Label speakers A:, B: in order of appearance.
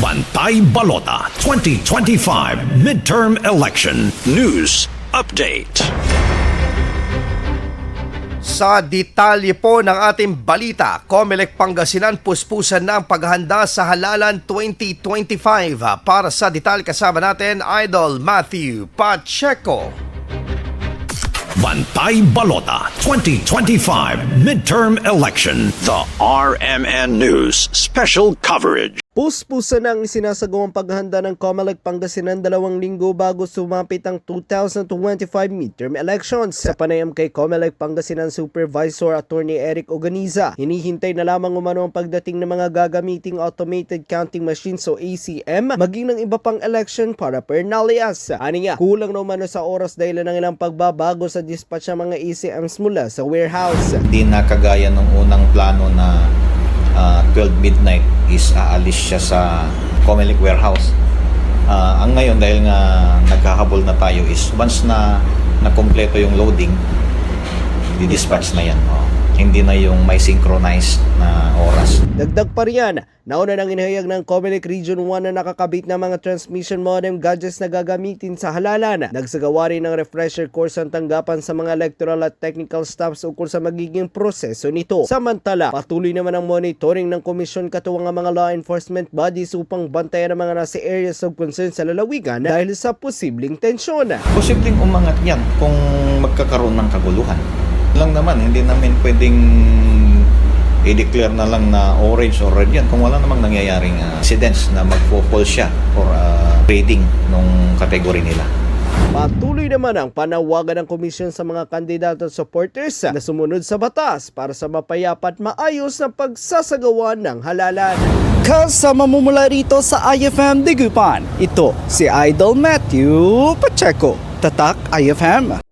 A: Bantay Balota 2025 Midterm Election News Update.
B: Sa detalye po ng ating balita, Comelec Pangasinan puspusan na ang paghahanda sa halalan 2025. Para sa detalye kasama natin, Idol Matthew Pacheco.
A: Bantay Balota 2025 Midterm Election. The RMN News Special Coverage.
C: Puspusan ang sinasagawang paghahanda ng COMELEC Pangasinan dalawang linggo bago sumapit ang 2025 midterm elections. Sa panayam kay COMELEC Pangasinan Supervisor Attorney Eric Oganiza, hinihintay na lamang umano ang pagdating ng mga gagamiting automated counting machines o ACM maging ng iba pang election para pernalias. Ani nga, kulang na umano sa oras dahil ng ilang pagbabago sa dispatch ng mga ACMs mula sa warehouse.
D: Hindi na kagaya nung unang plano na ah, 12 midnight is aalis siya sa Comelec warehouse. Ah, ang ngayon dahil nga nagkahabol na tayo is once na nakompleto yung loading, di-dispatch na yan. Oh. Hindi na yung may synchronized na oras.
C: Dagdag pa riyan, nauna nang inihayag ng Comelec Region 1 na nakakabit ng mga transmission modem gadgets na gagamitin sa halalan. Nagsagawa rin ng refresher course ang tanggapan sa mga electoral at technical staffs ukol sa magiging proseso nito. Samantala, patuloy naman ang monitoring ng komisyon katuwang ang mga law enforcement bodies upang bantayan ang mga nasa areas of concern sa lalawigan dahil sa posibleng tensyon.
D: Posibleng umangat yan kung magkakaroon ng kaguluhan. Lang naman, hindi namin pwedeng i-declare na lang na orange or red yan kung wala namang nangyayaring uh, incidents na magpo-fall siya for uh, rating nung category nila.
C: Patuloy naman ang panawagan ng komisyon sa mga kandidato at supporters na sumunod sa batas para sa mapayapa at maayos na pagsasagawa ng halalan.
E: Kasama mo mula rito sa IFM Digupan. Ito si Idol Matthew Pacheco. Tatak IFM.